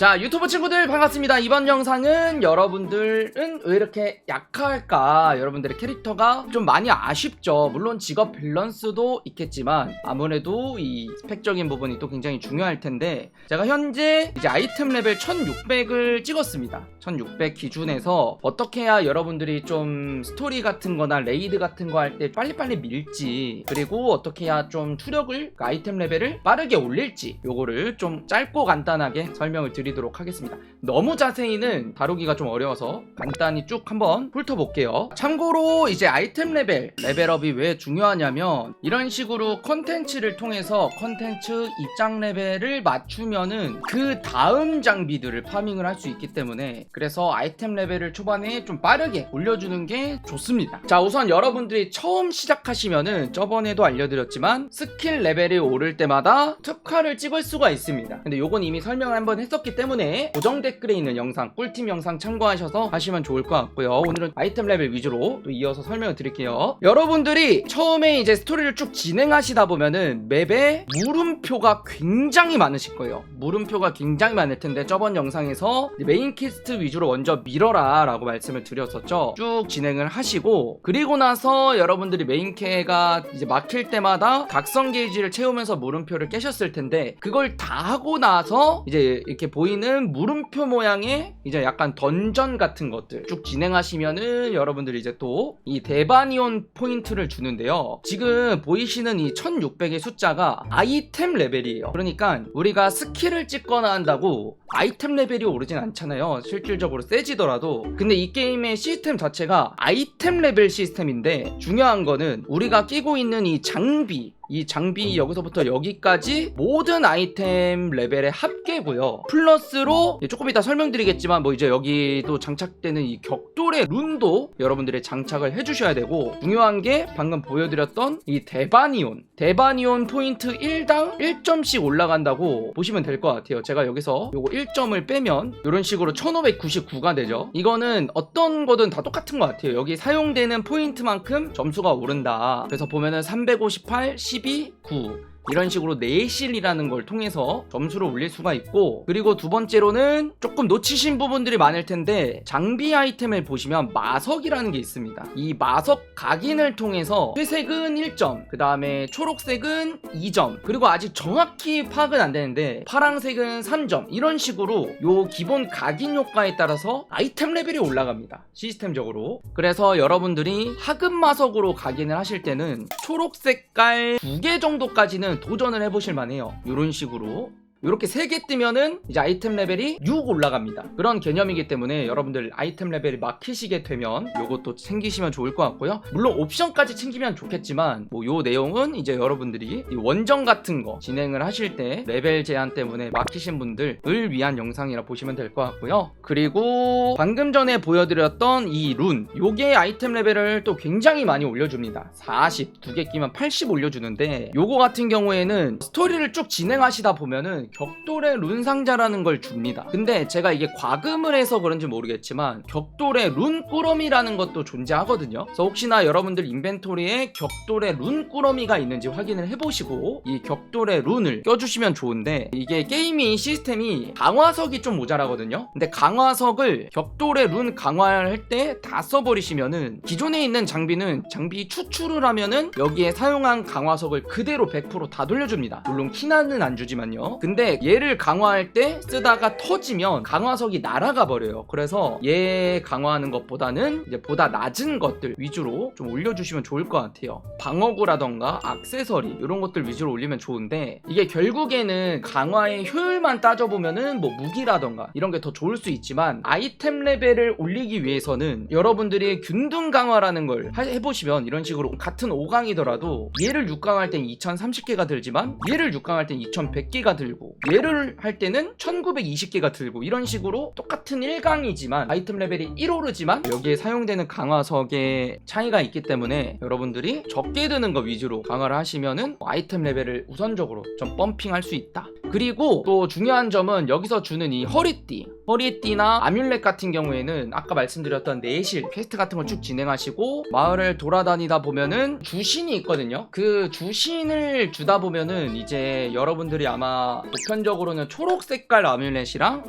자 유튜브 친구들 반갑습니다. 이번 영상은 여러분들은 왜 이렇게 약할까? 여러분들의 캐릭터가 좀 많이 아쉽죠. 물론 직업 밸런스도 있겠지만 아무래도 이 스펙적인 부분이 또 굉장히 중요할 텐데 제가 현재 이제 아이템 레벨 1600을 찍었습니다. 1600 기준에서 어떻게 해야 여러분들이 좀 스토리 같은 거나 레이드 같은 거 할 때 빨리빨리 밀지 그리고 어떻게 해야 좀 투력을 그 아이템 레벨을 빠르게 올릴지 요거를 좀 짧고 간단하게 설명을 드리 도록 하겠습니다. 너무 자세히는 다루기가 좀 어려워서 간단히 쭉 한번 훑어볼게요. 참고로 이제 아이템 레벨 레벨업이 왜 중요하냐면 이런 식으로 컨텐츠를 통해서 컨텐츠 입장 레벨을 맞추면은 그 다음 장비들을 파밍을 할 수 있기 때문에 그래서 아이템 레벨을 초반에 좀 빠르게 올려주는 게 좋습니다. 자 우선 여러분들이 처음 시작하시면은 저번에도 알려드렸지만 스킬 레벨이 오를 때마다 특화를 찍을 수가 있습니다. 근데 요건 이미 설명을 한번 했었기 때문에 고정 댓글에 있는 영상 꿀팁 영상 참고하셔서 하시면 좋을 것 같고요. 오늘은 아이템 레벨 위주로 또 이어서 설명을 드릴게요. 여러분들이 처음에 이제 스토리를 쭉 진행하시다 보면은 맵에 물음표가 굉장히 많으실 거예요. 물음표가 굉장히 많을 텐데 저번 영상에서 메인 퀘스트 위주로 먼저 밀어라 라고 말씀을 드렸었죠. 쭉 진행을 하시고 그리고 나서 여러분들이 메인 캐가 이제 막힐 때마다 각성 게이지를 채우면서 물음표를 깨셨을 텐데 그걸 다 하고 나서 이제 이렇게 보 이는 물음표 모양의 이제 약간 던전 같은 것들 쭉 진행하시면은 여러분들이 이제 또이 대바니온 포인트를 주는데요. 지금 보이시는 이 1600의 숫자가 아이템 레벨이에요. 그러니까 우리가 스킬을 찍거나 한다고 아이템 레벨이 오르진 않잖아요. 실질적으로 세지더라도. 근데 이 게임의 시스템 자체가 아이템 레벨 시스템인데 중요한 거는 우리가 끼고 있는 이 장비 이 장비 여기서부터 여기까지 모든 아이템 레벨의 합계고요. 플러스로 이제 조금 이따 설명드리겠지만 뭐 이제 여기도 장착되는 이 격돌의 룬도 여러분들이 장착을 해주셔야 되고 중요한 게 방금 보여드렸던 이 대바니온 대바니온 포인트 1당 1점씩 올라간다고 보시면 될 것 같아요. 제가 여기서 요거 1점을 빼면 이런 식으로 1599가 되죠. 이거는 어떤 거든 다 똑같은 것 같아요. 여기 사용되는 포인트만큼 점수가 오른다. 그래서 보면은 358, 12, 9 이런 식으로 내실이라는 걸 통해서 점수를 올릴 수가 있고 그리고 두 번째로는 조금 놓치신 부분들이 많을 텐데 장비 아이템을 보시면 마석이라는 게 있습니다. 이 마석 각인을 통해서 회색은 1점 그 다음에 초록색은 2점 그리고 아직 정확히 파악은 안 되는데 파랑색은 3점 이런 식으로 요 기본 각인 효과에 따라서 아이템 레벨이 올라갑니다 시스템적으로. 그래서 여러분들이 하급 마석으로 각인을 하실 때는 초록 색깔 두개 정도까지는 도전을 해보실 만해요. 이런 식으로 이렇게 세개 뜨면은 이제 아이템 레벨이 6 올라갑니다. 그런 개념이기 때문에 여러분들 아이템 레벨이 막히시게 되면 요것도 챙기시면 좋을 것 같고요. 물론 옵션까지 챙기면 좋겠지만 뭐 요 내용은 이제 여러분들이 이 원정 같은 거 진행을 하실 때 레벨 제한 때문에 막히신 분들을 위한 영상이라 보시면 될 것 같고요. 그리고 방금 전에 보여드렸던 이 룬 요게 아이템 레벨을 또 굉장히 많이 올려줍니다. 40 두 개 끼면 80 올려주는데 요거 같은 경우에는 스토리를 쭉 진행하시다 보면은 격돌의 룬 상자라는 걸 줍니다. 근데 제가 이게 과금을 해서 그런지 모르겠지만 격돌의 룬 꾸러미라는 것도 존재하거든요. 그래서 혹시나 여러분들 인벤토리에 격돌의 룬 꾸러미가 있는지 확인을 해보시고 이 격돌의 룬을 껴주시면 좋은데 이게 게임이 시스템이 강화석이 좀 모자라거든요. 근데 강화석을 격돌의 룬 강화를 할때 다 써버리시면은 기존에 있는 장비는 장비 추출을 하면은 여기에 사용한 강화석을 그대로 100%다 돌려줍니다. 물론 키나는 안 주지만요. 근데 얘를 강화할 때 쓰다가 터지면 강화석이 날아가 버려요. 그래서 얘 강화하는 것보다는 이제 보다 낮은 것들 위주로 좀 올려주시면 좋을 것 같아요. 방어구라던가 악세서리 이런 것들 위주로 올리면 좋은데 이게 결국에는 강화의 효율만 따져보면은 뭐 무기라던가 이런 게 더 좋을 수 있지만 아이템 레벨을 올리기 위해서는 여러분들이 균등 강화라는 걸 하- 해보시면 이런 식으로 같은 5강이더라도 얘를 6강 할 땐 2030개가 들지만 얘를 6강 할 땐 2100개가 얘를 할 때는 1920개가 들고 이런 식으로 똑같은 1강이지만 아이템 레벨이 1 오르지만 여기에 사용되는 강화석의 차이가 있기 때문에 여러분들이 적게 드는 거 위주로 강화를 하시면은 아이템 레벨을 우선적으로 좀 펌핑할 수 있다. 그리고 또 중요한 점은 여기서 주는 이 허리띠 허리띠나 아뮬렛 같은 경우에는 아까 말씀드렸던 내실 퀘스트 같은 걸 쭉 진행하시고 마을을 돌아다니다 보면은 주신이 있거든요 그 주신을 주다 보면은 이제 여러분들이 아마 보편적으로는 초록 색깔 아뮬렛이랑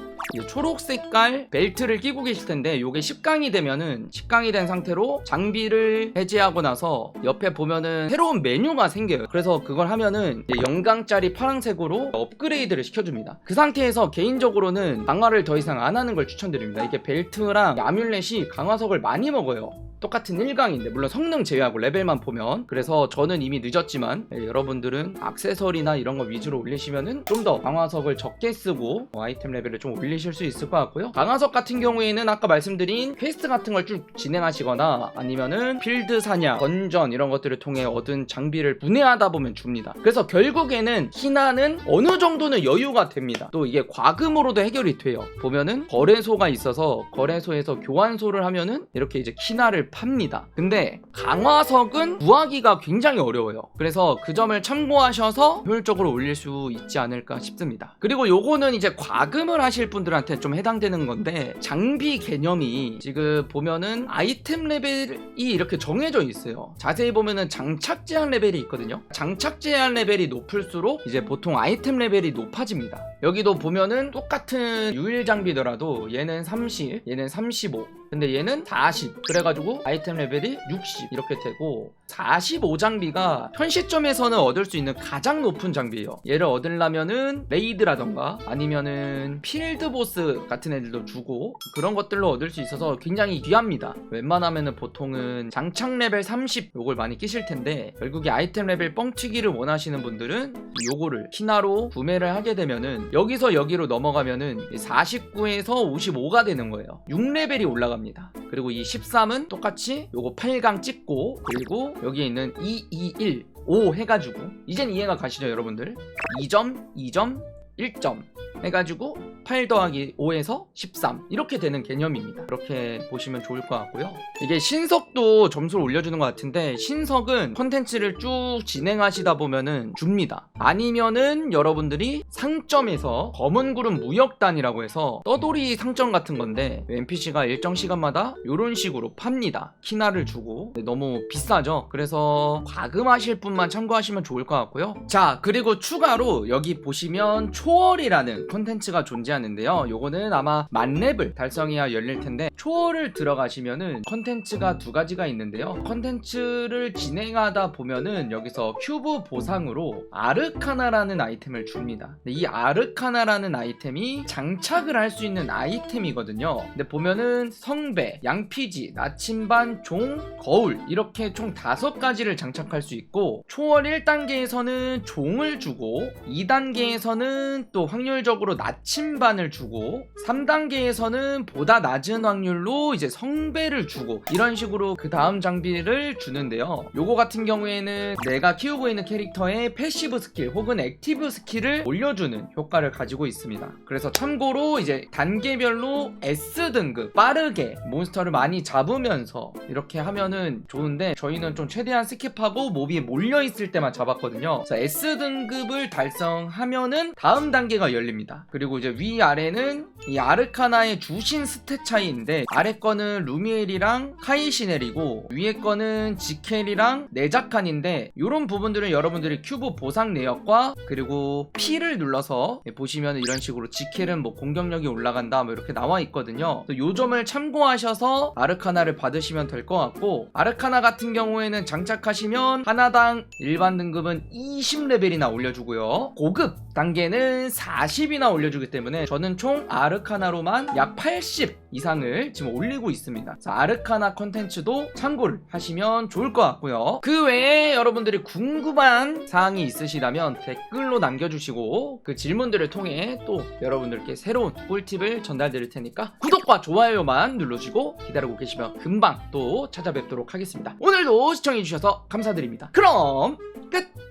초록 색깔 벨트를 끼고 계실 텐데 요게 10강이 되면은 10강이 된 상태로 장비를 해제하고 나서 옆에 보면은 새로운 메뉴가 생겨요. 그래서 그걸 하면은 영강짜리 파란색으로 업그레이드 를 시켜줍니다. 그 상태에서 개인적으로는 강화를 더 이상 안 하는 걸 추천드립니다. 이게 벨트랑 아뮬렛이 강화석을 많이 먹어요. 똑같은 1강인데 물론 성능 제외하고 레벨만 보면. 그래서 저는 이미 늦었지만 예, 여러분들은 악세서리나 이런 거 위주로 올리시면은 좀 더 강화석을 적게 쓰고 어, 아이템 레벨을 좀 올리실 수 있을 것 같고요. 강화석 같은 경우에는 아까 말씀드린 퀘스트 같은 걸 쭉 진행하시거나 아니면은 필드 사냥 던전 이런 것들을 통해 얻은 장비를 분해하다 보면 줍니다. 그래서 결국에는 희나는 어느 정도는 여유가 됩니다. 또 이게 과금으로도 해결이 돼요. 보면은 거래소가 있어서 거래소에서 교환소를 하면은 이렇게 이제 키나를 팝니다. 근데 강화석은 구하기가 굉장히 어려워요. 그래서 그 점을 참고하셔서 효율적으로 올릴 수 있지 않을까 싶습니다. 그리고 요거는 이제 과금을 하실 분들한테 좀 해당되는 건데 장비 개념이 지금 보면은 아이템 레벨이 이렇게 정해져 있어요. 자세히 보면은 장착 제한 레벨이 있거든요. 장착 제한 레벨이 높을수록 이제 보통 아이템 레벨이 높아집니다. 여기도 보면은 똑같은 유일 장비더라도 얘는 30, 얘는 35, 근데 얘는 40 그래가지고 아이템 레벨이 60 이렇게 되고 45 장비가 현 시점에서는 얻을 수 있는 가장 높은 장비예요. 얘를 얻으려면은 레이드라던가 아니면은 필드 보스 같은 애들도 주고 그런 것들로 얻을 수 있어서 굉장히 귀합니다. 웬만하면은 보통은 장착 레벨 30 요걸 많이 끼실 텐데 결국에 아이템 레벨 뻥튀기를 원하시는 분들은 요거를 키나로 구매를 하게 되면은 여기서 여기로 넘어가면은 49에서 55가 되는 거예요. 6레벨이 올라갑니다. 그리고 이 13은 똑같이 요거 8강 찍고 그리고 여기에 있는 2, 2, 1, 5 해가지고 이젠 이해가 가시죠 여러분들? 2점, 2점, 1점 해가지고 8 더하기 5에서 13 이렇게 되는 개념입니다. 그렇게 보시면 좋을 것 같고요. 이게 신석도 점수를 올려주는 것 같은데 신석은 컨텐츠를 쭉 진행하시다 보면은 줍니다. 아니면은 여러분들이 상점에서 검은 구름 무역단이라고 해서 떠돌이 상점 같은 건데 NPC가 일정 시간마다 이런 식으로 팝니다. 키나를 주고. 너무 비싸죠? 그래서 과금하실 분만 참고하시면 좋을 것 같고요. 자 그리고 추가로 여기 보시면 초월이라는 컨텐츠가 존재하는데요. 요거는 아마 만렙을 달성해야 열릴 텐데 초월을 들어가시면은 컨텐츠가 두 가지가 있는데요. 컨텐츠를 진행하다 보면은 여기서 큐브 보상으로 아르카나라는 아이템을 줍니다. 이 아르카나라는 아이템이 장착을 할 수 있는 아이템이거든요. 근데 보면은 성배, 양피지, 나침반, 종, 거울 이렇게 총 다섯 가지를 장착할 수 있고 초월 1단계에서는 종을 주고 2단계에서는 또 확률적으로 나침반을 주고 3단계에서는 보다 낮은 확률로 이제 성배를 주고 이런 식으로 그 다음 장비를 주는데요. 요거 같은 경우에는 내가 키우고 있는 캐릭터의 패시브 스킬 혹은 액티브 스킬을 올려주는 효과를 가지고 있습니다. 그래서 참고로 이제 단계별로 S등급 빠르게 몬스터를 많이 잡으면서 이렇게 하면은 좋은데 저희는 좀 최대한 스킵하고 몹이 몰려있을 때만 잡았거든요. S등급을 달성하면은 다음 단계가 열립니다 그리고 이제 위아래는 이 아르카나의 주신 스탯 차이인데 아래 거는 루미엘이랑 카이시넬이고 위에 거는 지켈이랑 네자칸인데 이런 부분들은 여러분들이 큐브 보상 내역과 그리고 P를 눌러서 보시면 이런 식으로 지켈은 뭐 공격력이 올라간다 뭐 이렇게 나와 있거든요. 요 점을 참고하셔서 아르카나를 받으시면 될 것 같고 아르카나 같은 경우에는 장착하시면 하나당 일반 등급은 20레벨이나 올려주고요. 고급 단계는 40이나 올려주기 때문에 저는 총 아르카나로만 약 80 이상을 지금 올리고 있습니다. 자, 아르카나 컨텐츠도 참고를 하시면 좋을 것 같고요. 그 외에 여러분들이 궁금한 사항이 있으시다면 댓글로 남겨주시고 그 질문들을 통해 또 여러분들께 새로운 꿀팁을 전달드릴 테니까 구독과 좋아요만 눌러주시고 기다리고 계시면 금방 또 찾아뵙도록 하겠습니다. 오늘도 시청해주셔서 감사드립니다. 그럼 끝!